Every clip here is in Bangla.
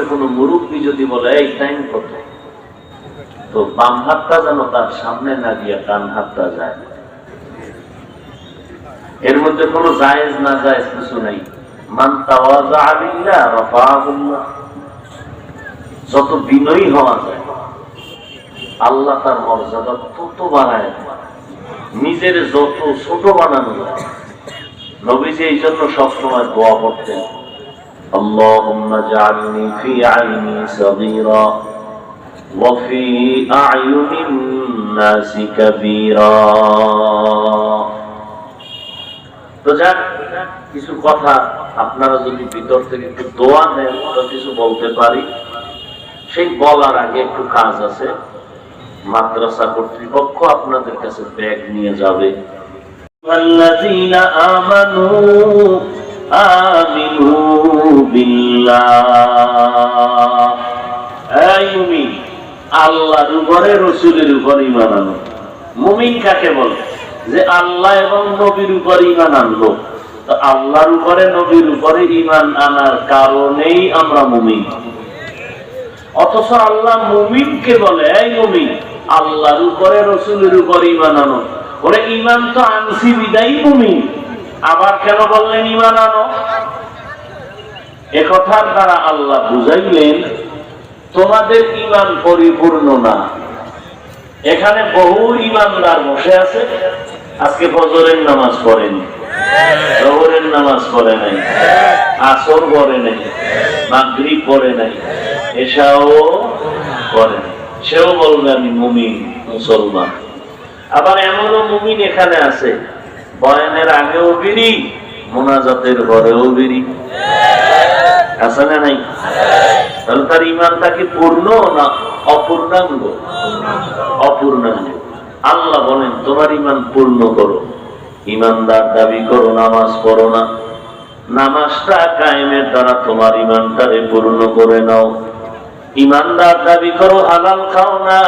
করতে কোনো মুরব্বী যদি বলে, এই টাইম কত তো বাম হাতটা যেন তার সামনে না গিয়ে ডান হাতটা যায়। এর মধ্যে কোনো জায়েজ না জায়েজ কিছু নেই। যত বিনয়ী হওয়া যায়, আল্লাহ তার মর্যাদা তত বাড়ায়। নিজের যত ছোট বানানো যায়। নবীজি এই জন্য সবসময় দোয়া করতেন। اللهم اجعلني في عيني صغيرا وفي أعين الناس كبيرا তো যাক কিছু কথা আপনারা যদি ভিতর থেকে একটু দোয়া দেন তো কিছু বলতে পারি সেই বলার আগে একটু কাজ আছে মাদ্রাসা কর্তৃপক্ষ আপনাদের কাছে ব্যাগ নিয়ে যাবে الذين آمنوا آمنوا بالله এই মুমিন আল্লাহর উপরে রসুলের উপর ইমান আনো। মুমিন কাকে বলে? যে আল্লাহ এবং নবীর উপর ইমান আনলো। তো আল্লাহর উপরে, নবীর উপরে ইমান আনার কারণেই আমরা মুমিন। অথচ আল্লাহ মুমিনকে বলে, এই মুমিন, আল্লাহর উপরে, রসুলের উপর ইমান আনো। ওরে ইমান তো আনছি, বিদায় মুমিন। আবার কেন বললেন ইমান আনো? একথার দ্বারা আল্লাহ বুঝাইলেন, তোমাদের ইমান পরিপূর্ণ না। এখানে বহু ইমানদার বসে আছে, আজকে ফজরের নামাজ পড়েনি জহরের নামাজ পড়ে নাই। আসর পড়ে নাই। মাগরিব পড়ে নাই। এসাও পড়ে নাই। সেও বলবে, আমি মুমিন, মুসলমান। আবার এমনও মুমিন এখানে আছে। বয়ানের আগেও বেরি মোনাজাতের ঘরেও বিড়ি। আছে নাই? তাহলে তার ইমানটা কি পূর্ণ না অপূর্ণাঙ্গ? অপূর্ণাঙ্গ। আল্লাহ বলেন, তোমার ইমান পূর্ণ করো। ইমানদার দাবি করো, নামাজ পড়ো না। নামাজটা কায়েমের দ্বারা তোমার ইমানটারে পূর্ণ করে নাও। ইমানদার দাবি করো, হালাল খাও না।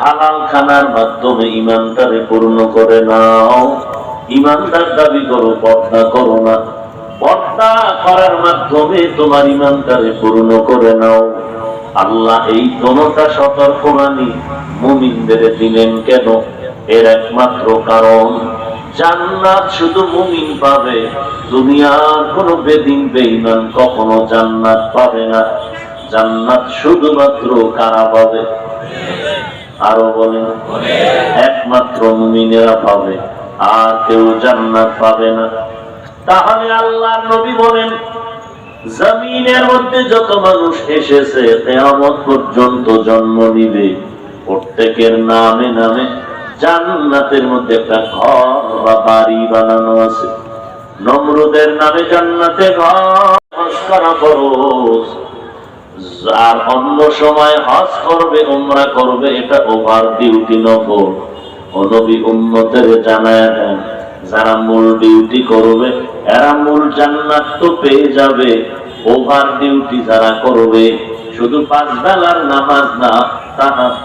হালাল খানার মাধ্যমে ইমানটারে পূর্ণ করে নাও। ইমানদার দাবি করো, পর্দা করো না। পর্দা করার মাধ্যমে তোমার ইমানটারে পূর্ণ করে নাও। আল্লাহ এই দোনোটা সতর্কবাণী মুমিনদের দিলেন কেন? এর একমাত্র কারণ, জান্নাত শুধু মুমিন পাবে, দুনিয়ার কোনো বেদিন, বেঈমান কখনো জান্নাত পাবে না। জান্নাত শুধুমাত্র কারা পাবে? আরও বলেন। একমাত্র মুমিনেরা পাবে, আর কেউ জান্নাত পাবে না। তাহলে আল্লাহর নবী বলেন, জমিনের মধ্যে যত মানুষ এসেছে, কেয়ামত পর্যন্ত জন্ম নিবে। প্রত্যেকের নামে নামে জান্নাতের মধ্যে একটা ঘর বা বাড়ি বানানো আছে। নমরুদের নামে জান্নাতে ঘর আর অন্য সময় হজ করবে, উমরা করবে, এটা ওভার ডিউটি নগর। অনবী উন্নতের জানায় দেন যারা মূল ডিউটি করবে, এরা মূল জান্নাত তো পেয়ে যাবে। ওভার ডিউটি যারা করবে, শুধু পাঁচ বেলার নামাজ না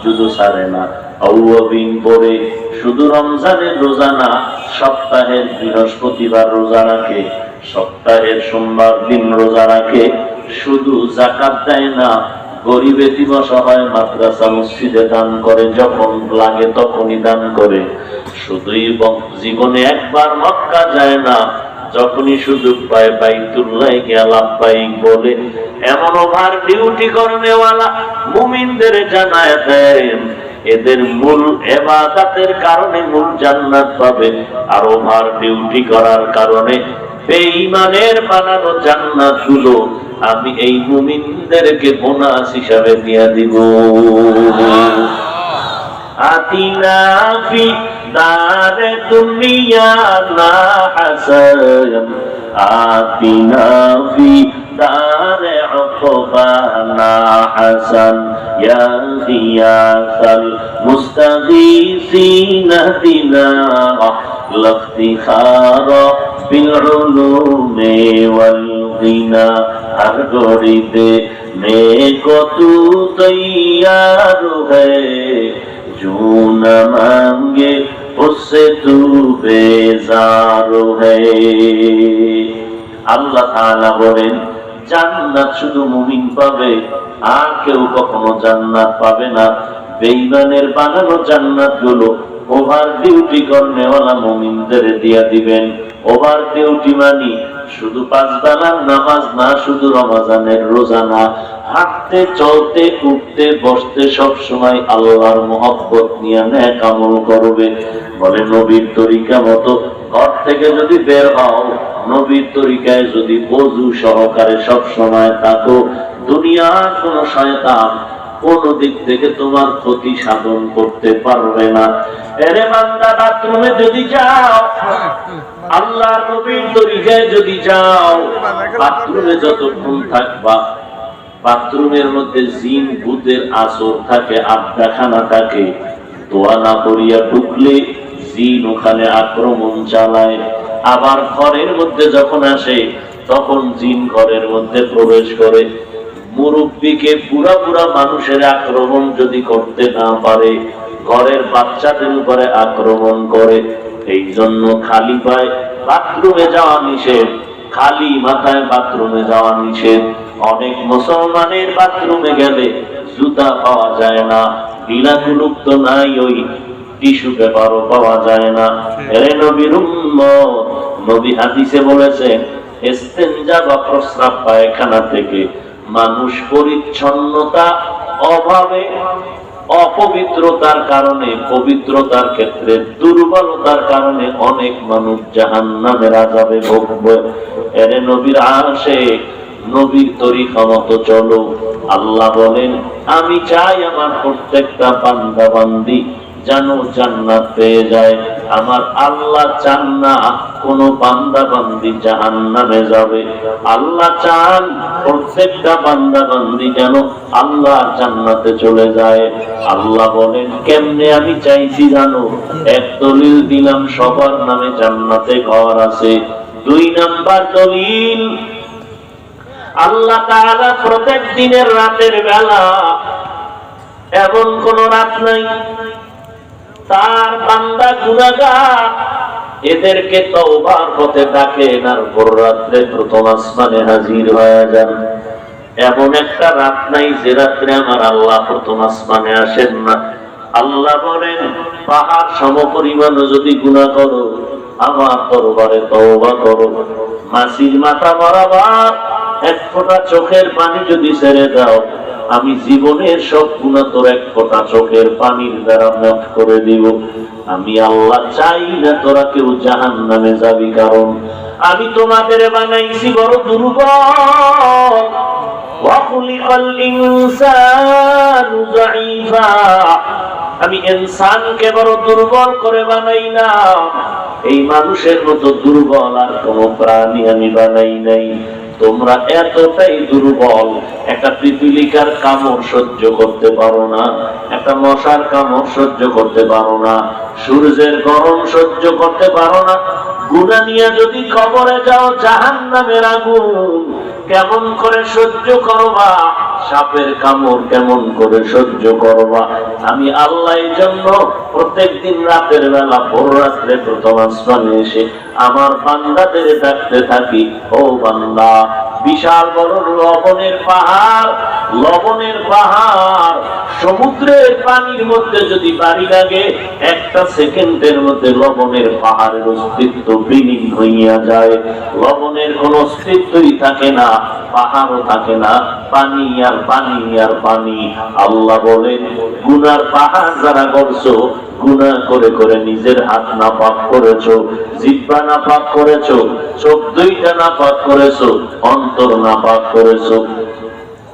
শুধু সারে না। শুধু রমজানের রোজা না, সপ্তাহের বৃহস্পতিবার রোজা রাখে, সপ্তাহের সোমবার দিন রোজা রাখে, শুধু জাকাত দেয় না গরিবে দিবস হয় মাদ্রাসা মসজিদে দান করে, যখন লাগে তখনই দান করে। শুধুই জীবনে একবার মক্কা যায় না, যখনই সুযোগ পায় বাইতুল্লাহ গিয়া লাভবাহিক বলে, এমন ওভার ডিউটি করনেওয়ালা মুমিনদের জানায় দেন। এদের মূল এবাদাতের কারণে মূল জান্নাত পাবে। আর ওভার ডিউটি করার কারণে বেঈমানের বানানো জান্নাতগুলো আমি এই মুমিনদেরকে বোনাস হিসাবে দিয়ে দিব আতিনা ফি দার দুনিয়া না হাসান আতিনা ফি দার عقبانا حسن يا غياث المستغيثين بنا لا افتخار بالعلوم والغنى মদিনা, আর গড়িতে মেঘ তু তৈয়ার হে জুন মঙ্গে উসে তু বেজার আল্লাহ তাআলা বলেন, জান্নাত শুধু মুমিন পাবে, আর কেউ কখনো জান্নাত পাবে না। বেইমানের বানানো জান্নাতগুলো ওভার ডিউটি করনেওয়ালা মুমিনদের দিয়া দিবেন। ওভার ডিউটি মানি শুধু পাঁচ বেলার নামাজ না, শুধু রমাজানের রোজা না। হাঁটতে, চলতে, উঠতে, বসতে সব সময় আল্লাহর মহব্বত নিয়ে নেক আমল করবে। বলে নবীর তরিকা মতো ঘর থেকে যদি বের হও, নবীর তরিকায় যদি বজু সহকারে সব সময় থাকো, দুনিয়ার কোন শয়তান কোন দিক থেকে তোমার ক্ষতি সাধন করতে পারবে না। এরে বান্দা, বাথরুমে যদি যাও আল্লাহ নবীর তরিকায় যদি যাও, বাথরুমে যতক্ষণ থাকবা, বাথরুমের মধ্যে জিন, ভূতের আসর থাকে, আড্ডাখানা থাকে, দোয়া না করিয়া ঢুকলে জিন ওখানে আক্রমণ চালায়। আবার ঘরের মধ্যে যখন আসে, তখন জিন ঘরের মধ্যে প্রবেশ করে। মুরব্বীকে পুরা পুরা মানুষের আক্রমণ যদি করতে না পারে, ঘরের বাচ্চাদের উপরে আক্রমণ করে। এই জন্য খালি পায় বাথরুমে যাওয়া নিষেধ। খালি মাথায় বাথরুমে যাওয়া নিষেধ। অনেক মুসলমানের বাথরুমে গেলে জুতা পাওয়া যায় না বিনাকুলুক তো নাই ওই টিস্যু পেপারও পাওয়া যায় না। নবীর নবী হাদিসে ইস্তেঞ্জা বা প্রস্রাব পায়খানা থেকে মানুষ পরিচ্ছন্নতা, অভাবে অপবিত্রতার কারণে, পবিত্রতার ক্ষেত্রে দুর্বলতার কারণে অনেক মানুষ জাহান নামের আজাবে ভোগবে। এরে নবীর আসে নবীর তরিকা মতো চলো। আল্লাহ বলেন, আমি চাই আমার প্রত্যেকটা বান্দাবান্দি যেন জান্নাত পেয়ে যায়। আমার আল্লাহ চান না কোন বান্দা বান্দি জাহান নামে যাবে। আল্লাহ চান প্রত্যেকটা বান্দা বান্দি যেন আল্লাহ জান্নাতে চলে যায়। আল্লাহ বলেন, কেমনে আমি চাইছি জানো? এক দলিল দিলাম, সবার নামে জান্নাতে ঘর আছে। দুই নাম্বার দলিল, আল্লাহ তাআলা প্রত্যেক দিনের রাতের বেলা এমন কোন রাত নাই। তার বান্দা গুনাহগার। এদেরকে তওবার পথে ডাকেন আর ভোর রাত্রে প্রথম আসমানে হাজির হয়ে যান। এমন একটা রাত নাই যে রাত্রে আমার আল্লাহ প্রথম আসমানে আসেন না। আল্লাহ বলেন, পাহাড় সম পরিমাণ যদি গুণা করো, আমার দরবারে তওবা করো। মাসির মাথা বরাবর এক ফোঁটা চোখের পানি যদি ছেড়ে দাও আমি জীবনের সব গুণা তোর এক ফোটা চোখের পানির দ্বারা মত করে দিব। আমি আল্লাহ চাই না তোরা কেউ জাহান নামে যাবি, কারণ আমি তোমাদের বানাইছি বড় দুর্বল। আমি ইনসানকে বড় দুর্বল করে বানাই না এই মানুষের মতো দুর্বল আর কোন প্রাণী আমি বানাই নাই। তোমরা এতটাই দুর্বল, একটা পিপিলিকার কামড় সহ্য করতে পারো না, একটা মশার কামড় সহ্য করতে পারো না, সূর্যের গরম সহ্য করতে পারো না। গুণা নিয়ে যদি কবরে যাও জাহান নামের আগুন কেমন করে সহ্য করবা? সাপের কামড় কেমন করে সহ্য করবা? আমি আল্লাহ জন্য প্রত্যেক দিন রাতের বেলা, ভোর রাত্রে প্রথম আসমানে এসে আমার বান্দাদের ডাকতে থাকি, ও বান্দা। বিশাল বড় লবণের পাহাড় লবণের পাহাড়, সমুদ্রের পানির মধ্যে যদি বাড়ি লাগে, একটা সেকেন্ডের মধ্যে লবণের পাহাড়ের অস্তিত্ব বিলীন হইয়া যায়। লবণের কোন অস্তিত্বই থাকে না, পাহাড়ও থাকে না, পানি আর পানি আর পানি। আল্লাহ বলেন, গুনার পাহাড় যারা করছ গুনাহ করে করে নিজের হাত না পাক করেছ, জিব্বা না পাক করেছ, চোখ দুইটা না পাক করেছ, অন্তর না পাক করেছ।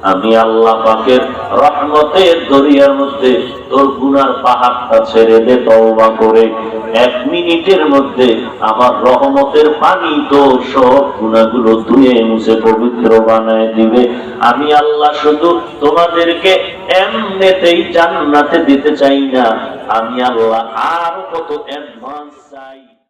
আমি আল্লাহ পাকের রহমতের দরিয়ার মধ্যে তোর গুনার পাহাড়টা ছেড়ে দে, তওবা করে। এক মিনিটের মধ্যে আমার রহমতের পানি তো সব গুণাগুলো ধুয়ে মুছে পবিত্র বানায় দিবে। আমি আল্লাহ শুধু তোমাদেরকে এমনিতেই জান্নাতে দিতে চাই না, আমি আল্লাহ আরও কত অ্যাডভান্স